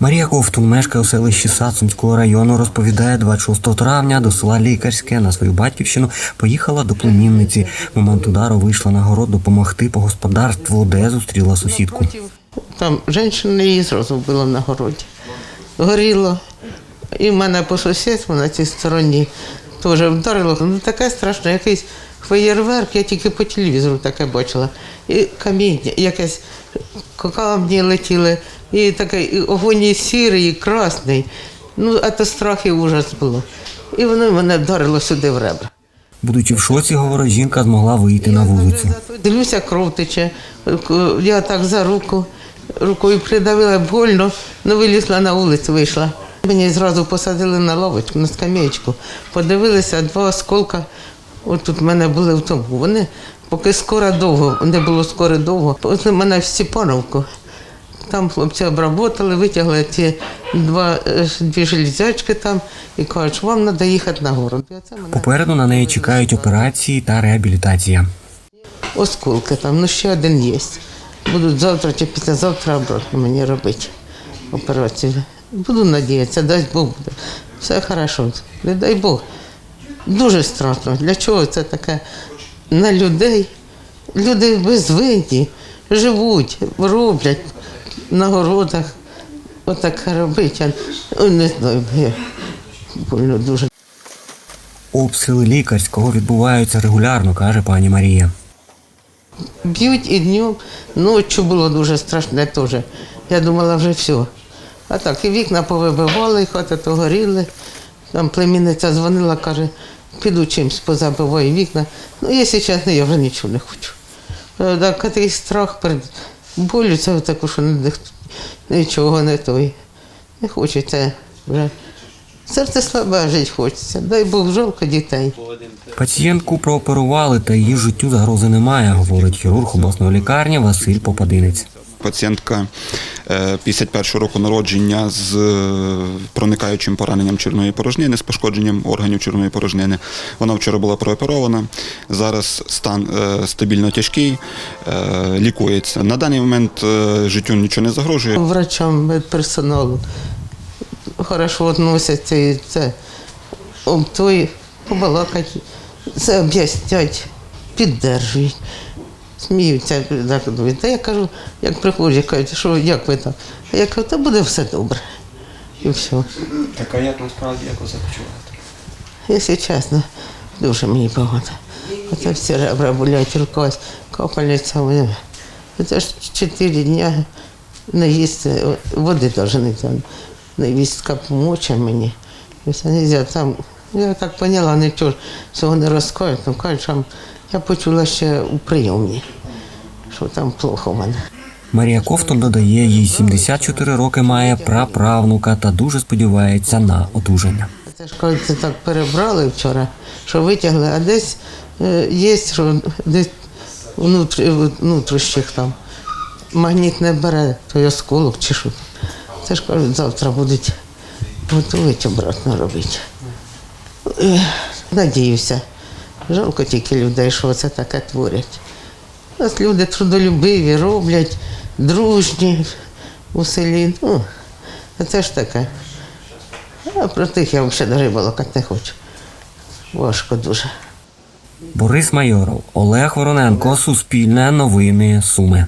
Марія Ковтун мешкає у селищі Сацумського району. Розповідає, 26 травня до села Лікарське на свою батьківщину поїхала до племінниці. В момент удару вийшла на город допомогти по господарству, де зустріла сусідку. Там жінка її зразу вбила на городі. Горіло. І в мене по сусідству на цій стороні теж вдарило. Ну таке страшне, якийсь феєрверк, я тільки по телевізору таке бачила. І каміння, якесь камні летіли, і такий огонь і сірий, і красний. Ну, а то страх і ужас було. І воно мене вдарило сюди в ребра. Будучи в шоці, говорить, жінка змогла вийти на вулицю. Дивлюся, кров тече. Я так за руку, рукою придавила больно, ну вилізла на вулицю, вийшла. Мені зразу посадили на лавочку, на скам'ячку. Подивилися, два осколка. От тут в мене були в тому. Вони поки скоро довго, не було скоро довго, повезли мене в Степановку. Там хлопці обработали, витягли ці два, е, дві железячки там і кажуть, вам треба їхати на город. Попереду на неї чекають операції та реабілітація. осколки там, ну ще один є. Будуть завтра чи післязавтра обратно мені робити операцію. Буду надіятися, дасть Бог буде. Все хорошо. Не дай Бог. Дуже страшно. Для чого це таке на людей? Люди безвинні, живуть, роблять на городах. Отаке робить. Я не знаю, больно дуже. Обстріли лікарського відбуваються регулярно, каже пані Марія. Б'ють і днем, ночі було дуже страшне теж. Я думала, вже все. А так, і вікна повибивали, і хати то горіли. Там племінниця дзвонила, каже, піду чимось позабиваю вікна. Ну, якщо чесно, я вже нічого не хочу. Так, такий страх перед болю, це таку, що нічого не той. Не хочеться вже. Серце слабе жити хочеться. Дай Бог жалко дітей. Пацієнтку прооперували, та її життю загрози немає, говорить хірург обласної лікарні Василь Попадинець. Пацієнтка е, 51 року народження з е, проникаючим пораненням червоної порожнини, з пошкодженням органів червоної порожнини. Вона вчора була прооперована. Зараз стан е, стабільно тяжкий, е, лікується. На даний момент е, життю нічого не загрожує. врачам, медперсоналу хорошо відносяться і це об той побалакать, це об'яснять, піддержують. Сміються. Та я кажу, як приходять, кажуть, що як ви там? А я кажу, та буде все добре. І все. Так а як насправді як ви почуваєте? Якщо чесно, дуже мені погано. Оце всі ребра болять, рука, капельниця. мене. Це ж чотири дні не їсти, води навіть не взяли. Не їсти помоче мені. Все. Там, я так поняла, нічого цього не розкажуть. Ну, кажуть, що я почула ще у прийомні, що там плохо в мене. Марія Ковтун додає, їй 74 роки має праправнука та дуже сподівається на одужання. Це ж кажуть, це так перебрали вчора, що витягли, а десь е, є, що десь внутрі, внутрішніх там магніт не бере, той осколок чи що. Це ж кажуть, завтра будуть готувати обратно робити. Е, Надіюся. Жалко тільки людей, що це таке творять. У нас люди трудолюбиві, роблять, дружні у селі. Ну, це ж таке. А про тих я взагалі балакати не хочу. Важко дуже. Борис Майоров, Олег Вороненко, Суспільне новини Суми.